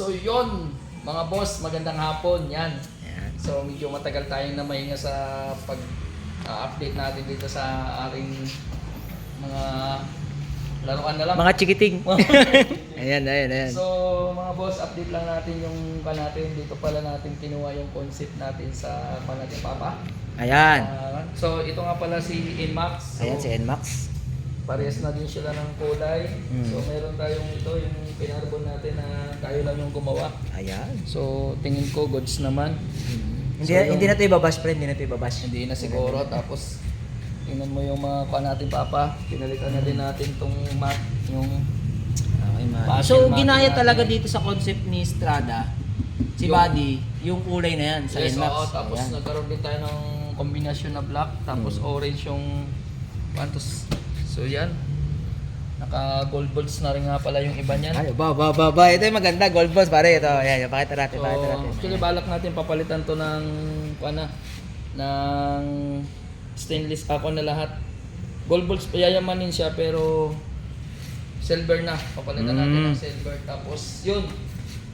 So yun, mga boss, magandang hapon. Yan. So medyo matagal tayong namahinga sa pag ah, update natin dito sa ating mga laruan na lang. Mga chikiting. ayan, ayan, ayan. So mga boss, update lang natin yung pa natin. Dito pala natin kinuha yung concept natin sa pa natin papa. Ayan. Ah, so ito nga pala si Inmax. So, Ayan si Nmax. Parehas na din sila ng kulay. Mm. So meron tayong ito, yung pinarbon natin na tayo lang yung gumawa. Ayan. So tingin ko goods naman. Hindi, So, yung- hindi na ito ibabash, friend. Hindi na ito ibabash. Hindi na siguro. Tapos tingnan mo yung mga kuha natin papa. Pinalitan na din natin tong mat, yung Okay, man. Bakit So, ginaya natin? talaga dito sa concept ni Strada, si Yung- Buddy, yung kulay na yan sa yes, Nmax. oo, tapos Ayan. nagkaroon din tayo ng kombinasyon na black tapos Mm. orange yung pantos. So yan. Naka gold bolts na rin nga pala yung iba niyan. Ay, ba, ba, ba, ba. Ito yung maganda, gold balls, pare. Ito, ayan, pakita natin, So, pakita natin. actually balak natin papalitan to ng ano ng stainless ako na lahat. Gold balls payayamanin siya pero silver na. Papalitan natin Mm. ng silver tapos yun.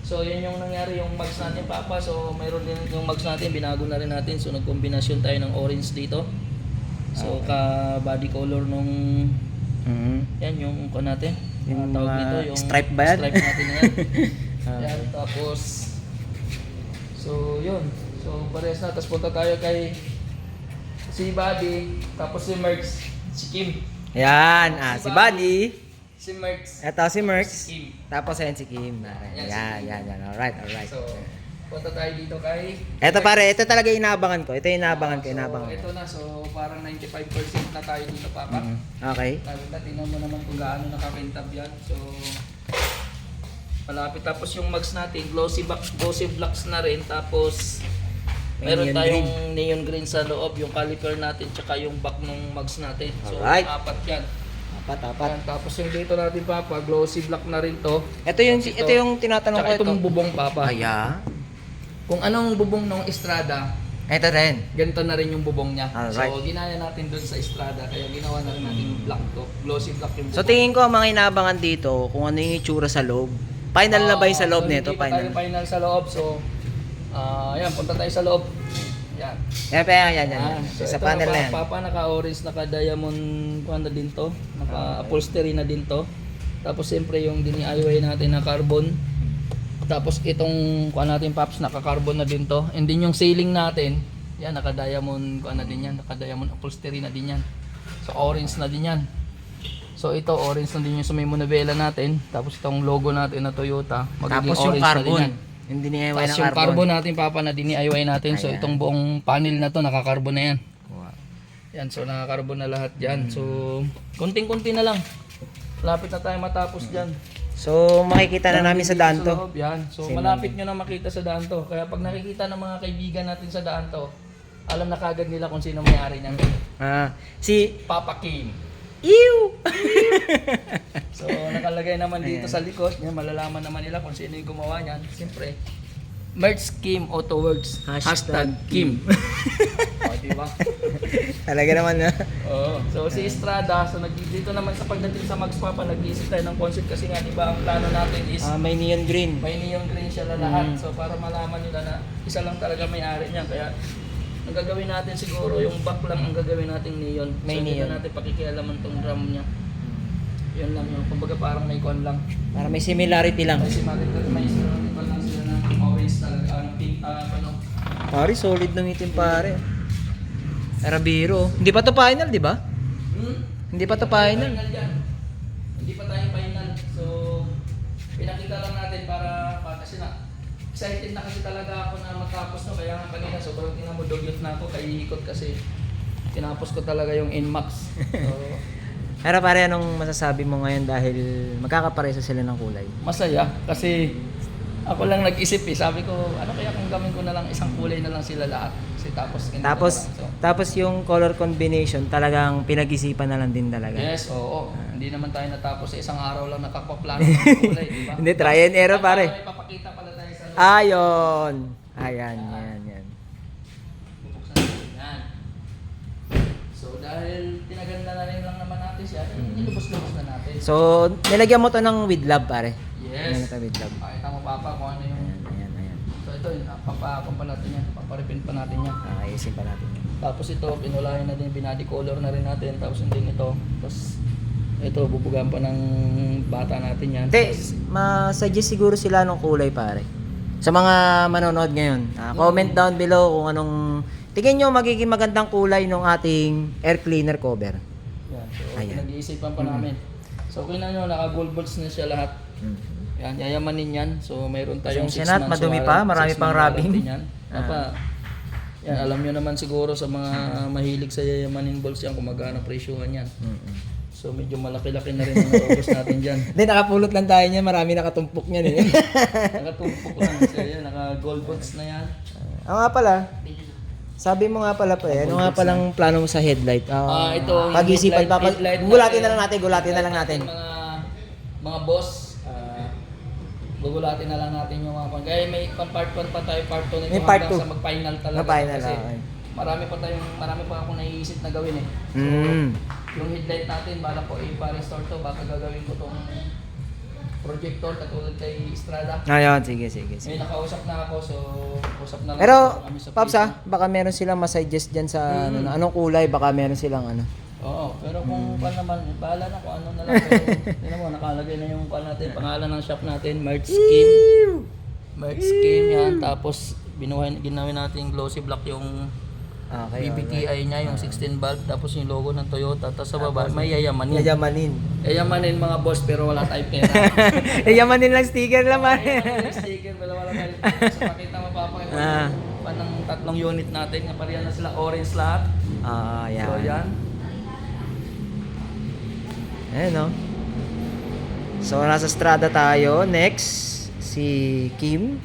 So yun yung nangyari yung mags natin papa. So mayroon din yung mags natin binago na rin natin. So nagkombinasyon tayo ng orange dito. So Okay. ka body color nung Mhm. yan yung ko natin. Yung Ang tawag nito, yung stripe ba yan? Stripe natin na yan. Ah. yan, tapos so yun. So parehas na tapos punta tayo kay si Buddy, tapos si Merx, si Kim. Ayan, ah, si Buddy. Si Merx, Ito si Merx. si Kim. Tapos ayan si Kim. Yan, si Ayan, Kim. yan, yan. Alright, alright. So punta tayo dito kay Ito pare, ito talaga yung inaabangan ko. Ito yung inaabangan ko, So, inaabangan ko. ito na, so parang 95% na tayo dito, Papa. Mhm. Okay. Nakita, tingnan mo naman kung gaano nakakintab yan. So, malapit. Tapos yung mags natin, glossy, back, glossy blocks na rin. Tapos, May meron neon tayong neon green sa loob, yung caliper natin, tsaka yung back ng mags natin. So, Alright. apat yan. Apat, apat. Yan. Tapos yung dito natin, Papa, glossy block na rin to. Ito yung, Ito. ito yung tinatanong ko Tsaka ito. itong bubong, Papa. Ayan. Kung anong bubong ng Estrada, Ito rin. ganito na rin yung bubong niya. Alright. So, ginaya natin doon sa Estrada, kaya ginawa na rin natin yung black to. Glossy block yung bubong. So tingin ko ang mga inaabangan dito kung ano yung itsura sa loob. Final na ba yung sa loob Ah, nito? Tayo Final. final sa loob. So, ah yan, punta tayo sa loob. Yan. Yan, yan, yan, yan. Ah, so sa ito panel pa, na yan. Papa, naka-orange, naka-diamond, kuha na din to. Naka-upholstery na din to. Tapos, siyempre, yung dini-IY natin na carbon. Tapos, itong, kuha natin, Paps, naka-carbon na din to. And then, yung ceiling natin, yan, naka-diamond, kuha na din yan. Naka-diamond upholstery na din yan. So, orange na din yan. So, ito, orange na din yung sa may monobela natin. Tapos, itong logo natin na Toyota. magiging Tapos yung orange na din carbon. yan. Yung diniyaway Tapos ng yung carbon. carbon natin papa na dini-IY natin. So Ayan. itong buong panel na to naka-carbon na yan. Wow. Yan, so naka-carbon na lahat diyan. So kunting-kunti na lang. Malapit na tayo matapos diyan. So makikita na namin sa daan to. yan. So Sino? malapit nyo na makita sa daan to. Kaya pag nakikita ng mga kaibigan natin sa daan to, alam na kagad nila kung sino may-ari niyan. Ah, si Papa Kim. Ew! So nakalagay naman dito sa likod, yan malalaman naman nila kung sino yung gumawa niyan. Siyempre, Merch Kim Auto Works. Hashtag Hashtag, Kim. o, di ba? Talaga naman na. Oo. So si Estrada, so nag dito naman sa pagdating sa Max Papa, nag-iisip tayo ng concept kasi nga di ba ang plano natin is Ah, may neon green. may neon green siya na lahat. Mm. So para malaman nila na isa lang talaga may-ari niya. Kaya ang gagawin natin siguro yung back lang ang gagawin natin neon. May so hindi neon. na natin pakikialaman tong drum niya. Yun lang yun. Kumbaga parang may con lang. Para may similarity lang. Kasi makit may Pink, ah, ano. Pare, solid na meeting pare. Arabiro. Hindi pa to final, di ba? Hmm? Hindi pa to final. Final yan. Hindi pa tayo final. So, pinakita lang natin para, para kasi na, excited na kasi talaga ako na matapos no. Kaya nga kanina sobrang tingnan mo dugyot na ako kaiikot kasi tinapos ko talaga yung Inmax. So, Pero pare, anong masasabi mo ngayon dahil magkakaparesa sila ng kulay? masaya kasi ako lang nag-isip eh. Sabi ko, ano kaya kung gawin ko na lang isang kulay na lang sila lahat. Kasi tapos Tapos. So, tapos yung color combination talagang pinag-isipan na lang din talaga. Yes, oo. Hindi naman tayo natapos sa isang araw lang nakapaplano ng kulay, di ba? Hindi, try and error pare. Papakita pala tayo sa loob. Ayon. Ayan, yan, yan. Bubuksan natin yan. So dahil tinaganda na rin lang naman natin siya, Mm. ilubos-lubos na natin. So, nilagyan mo to ng with love pare. Yes. Ayan, wait lang. Pakita mo papa kung ano yung... Ayan, ayan, ayan. So ito, papakon pa natin yan. Paparipin pa natin yan. Ah, ayusin pa natin yun. Tapos ito, pinulayan na din, binody color na rin natin. Tapos hindi ito. Tapos ito, bubugan pa ng bata natin yan. Te, ma-suggest siguro sila ng kulay pare. Sa mga manonood ngayon, ah, comment down below kung anong tingin nyo magiging magandang kulay ng ating air cleaner cover. Yan. So, Ayan. pinag-iisipan pa namin. So, kina nyo, naka-gold bolts na siya lahat. Mm. Yan, yayamanin yan. So, mayroon tayong Pasensya 6 na at months madumi pa, marami six pang months rubbing. warranty Yan. Ah. Papa, yan, alam nyo naman siguro sa mga mahilig sa yayamanin bolts yan kung magkano presyuhan yan. So, medyo malaki-laki na rin ang naubos natin dyan. Hindi, nakapulot lang tayo niyan. Marami nakatumpok niyan eh. Nakatumpok lang siya yan, naka-gold bolts na yan. Ah, nga pala. Sabi mo nga pala pa, eh, ano nga palang plano mo sa headlight? Ah, ito, yung Pag-isipan headlight- pa. Pag, headlight gulatin na lang natin, gulatin na lang natin. Mga mga boss, ah, gugulatin na lang natin yung mga Kaya may pa- part 1 pa tayo, part 2 nito May part hanggang two. sa mag-final talaga. Na final, kasi okay. marami pa tayong, marami pa akong naiisip na gawin eh. So, Mm. yung headlight natin, bala ko i-restore to, baka gagawin ko tong projector katulad kay Estrada. Ayun, sige, sige, sige. May nakausap na ako, so usap na lang Pero, kami sa Facebook. ah, baka meron silang ma-suggest dyan sa ano, Mm. na- anong kulay, baka meron silang ano. Oo, pero kung Hmm. pa naman, bahala na kung ano na lang. Pero, mo, nakalagay na yung pa natin, pangalan ng shop natin, Merch Scheme. Merch Scheme yan. Tapos, binuhay, ginawin natin yung glossy block yung Okay, BBTI niya, yung 16 valve. Tapos yung logo ng Toyota. Tapos sa baba, may yayamanin. Yayamanin. Yayamanin mga boss, pero wala tayong pera. Yayamanin lang sticker naman. Yayamanin yung sticker, wala wala tayong So, pakita mo pa ako Ah. pa ng tatlong unit natin. Nga pareha na sila orange lahat. Ah, yan. So, yan. Ayan, no? So, nasa Strada tayo. Next, si Kim.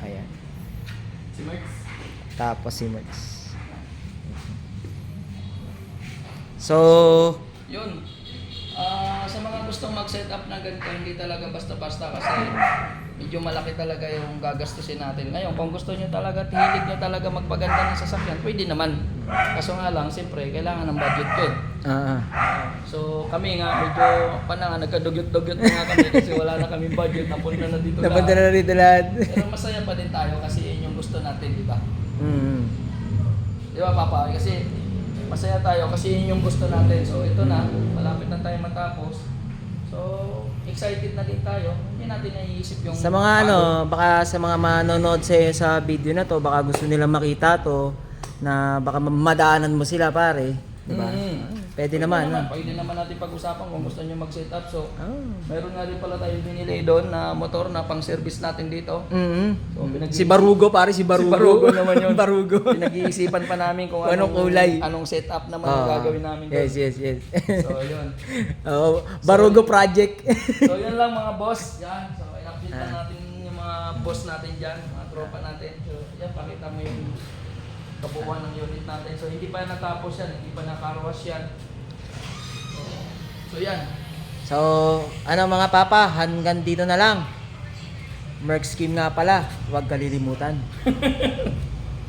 Ayan. Si Merch. Tapos si Max. So, Yun. Ah, sa mga gustong mag-set up ng ganito, hindi talaga basta-basta kasi medyo malaki talaga yung gagastusin natin. Ngayon, kung gusto nyo talaga, at hilig nyo talaga magpaganda ng sasakyan, pwede naman. Kaso nga lang, siyempre, kailangan ng budget yun. ah, ah. So, kami nga, medyo, pa na nga, nagkadugyot-dugyot na nga kami kasi wala na kami budget, napunta na dito Napunta lahat. na rito lahat. Pero masaya pa din tayo kasi yun yung gusto natin, di ba? mm. Di ba, Papa? Kasi masaya tayo kasi yun yung gusto natin. So, ito na. Malapit na tayo matapos. So, excited na din tayo. Hindi natin naiisip yung... Sa mga ano, baka sa mga manonood sa sa video na to, baka gusto nilang makita to na baka madaanan mo sila pare, di ba? Mm. Pwede naman, ah. Pwede naman natin pag-usapan kung gusto nyo mag-set up. So, Oh. meron nga rin pala tayo binili doon na motor na pang-service natin dito. mm So, pinag- Si Barugo pare, si Barugo. Si Barugo naman yun. Barugo. Pinag-iisipan pa namin kung Anong kulay. Anong setup naman Ah, ang gagawin namin doon. Yes, yes, yes. So, yun. oh, Barugo project. So yun lang mga boss. Yan. So i-update Ah. natin yung mga boss natin dyan, mga tropa natin. So yan, pakita mo yung kabuuan ng unit natin. So hindi pa natapos yan, hindi pa nakarwas yan. So, yan. so, ano mga papa, hanggang dito na lang. Merc scheme nga pala, huwag kalilimutan.